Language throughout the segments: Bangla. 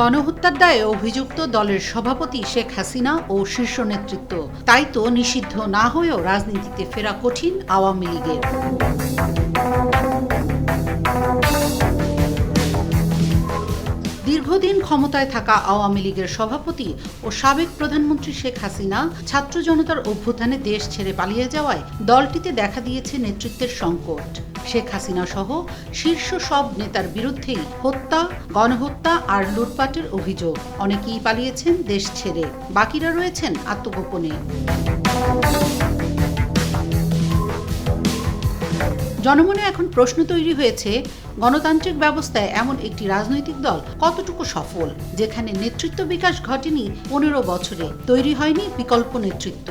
গণহত্যার দায়ে অভিযুক্ত দলের সভাপতি শেখ হাসিনা ও শীর্ষ নেতৃত্ব। তাই তো নিষিদ্ধ না হয়েও রাজনীতিতে ফেরা কঠিন আওয়ামী লীগের। ক্ষমতায় থাকা আওয়ামী লীগের সভাপতি ও সাবেক প্রধানমন্ত্রী শেখ হাসিনা ছাত্র জনতার অভ্যুত্থানে দেশ ছেড়ে পালিয়ে যাওয়ায় দলটিতে দেখা দিয়েছে নেতৃত্বের সংকট। শেখ হাসিনা সহ শীর্ষ সব নেতার বিরুদ্ধেই হত্যা, গণহত্যা আর লুটপাটের অভিযোগ। অনেকেই পালিয়েছেন দেশ ছেড়ে। বাকিরা রয়েছেন আত্মগোপনে। জনমনে এখন প্রশ্ন তৈরি হয়েছে, গণতান্ত্রিক ব্যবস্থায় এমন একটি রাজনৈতিক দল কতটুকু সফল, যেখানে নেতৃত্ব বিকাশ ঘটেনি পনেরো বছরে, তৈরি হয়নি বিকল্প নেতৃত্ব?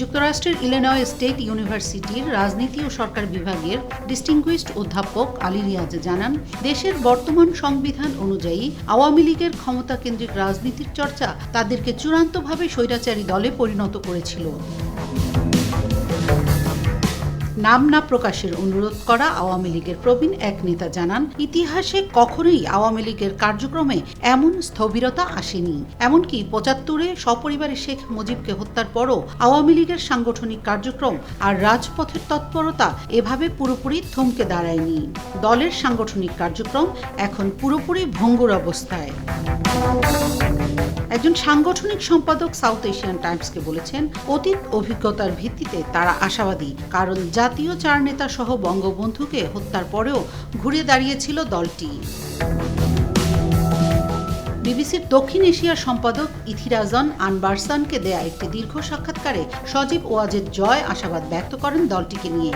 যুক্তরাষ্ট্রের ইলেনয় স্টেট ইউনিভার্সিটির রাজনীতি ও সরকার বিভাগের ডিস্টিংগুইশড অধ্যাপক আলী রিয়াজ জানান, দেশের বর্তমান সংবিধান অনুযায়ী আওয়ামী লীগের ক্ষমতা কেন্দ্রিক রাজনীতির চর্চা তাদেরকে চূড়ান্তভাবে স্বৈরাচারী দলে পরিণত করেছিল। নাম না প্রকাশের অনুরোধ করা আওয়ামী লীগের প্রবীণ এক নেতা জানান, ইতিহাসে কখনোই আওয়ামী লীগের কার্যক্রমে এমন স্থবিরতা আসেনি। এমনকি পঁচাত্তরে সপরিবারে শেখ মুজিবকে হত্যার পরও আওয়ামী লীগের সাংগঠনিক কার্যক্রম আর রাজপথের তৎপরতা এভাবে পুরোপুরি থমকে দাঁড়ায়নি। দলের সাংগঠনিক কার্যক্রম এখন পুরোপুরি ভঙ্গুর অবস্থায়। একজন সাংগঠনিক সম্পাদক সাউথ এশিয়ান টাইমসকে বলেছেন, অতীত অভিজ্ঞতার ভিত্তিতে তারা আশাবাদী, কারণ জাতীয় চার নেতা সহ বঙ্গবন্ধুকে হত্যার পরেও ঘুরে দাঁড়িয়েছিল দলটি। বিবিসির দক্ষিণ এশিয়ার সম্পাদক ইথিরাজন আনবারসানকে দেয়া একটি দীর্ঘ সাক্ষাৎকারে সজীব ওয়াজেদ জয় আশাবাদ ব্যক্ত করেন দলটিকে নিয়ে।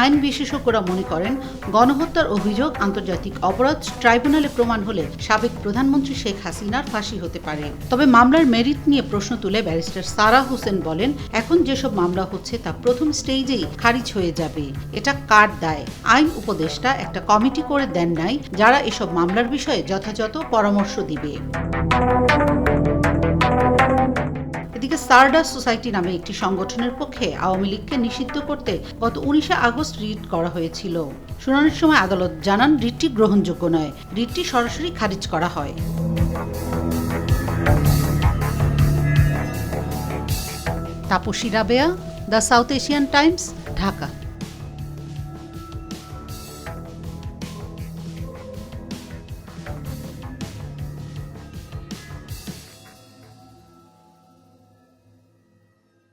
আইন বিশেষজ্ঞরা মনে করেন, গণহত্যার অভিযোগ আন্তর্জাতিক অপরাধ ট্রাইব্যুনালে প্রমাণ হলে সাবেক প্রধানমন্ত্রী শেখ হাসিনার ফাঁসি হতে পারে। তবে মামলার মেরিট নিয়ে প্রশ্ন তুলে ব্যারিস্টার সারা হোসেন বলেন, এখন যেসব মামলা হচ্ছে তা প্রথম স্টেজেই খারিজ হয়ে যাবে। এটা কার দায়? আইন উপদেষ্টা একটা কমিটি করে দেন নাই, যারা এসব মামলার বিষয়ে যথাযথ পরামর্শ দিবে। এদিকে সারডা সোসাইটি নামে একটি সংগঠনের পক্ষে আওয়ামী লীগকে নিষিদ্ধ করতে গত উনিশে আগস্ট রিট করা হয়েছিল। শুনানির সময় আদালত জানান, রিটটি গ্রহণযোগ্য নয়, রিটটি সরাসরি খারিজ করা হয়। Taposhi Rabeya, the South Asian Times, Dhaka.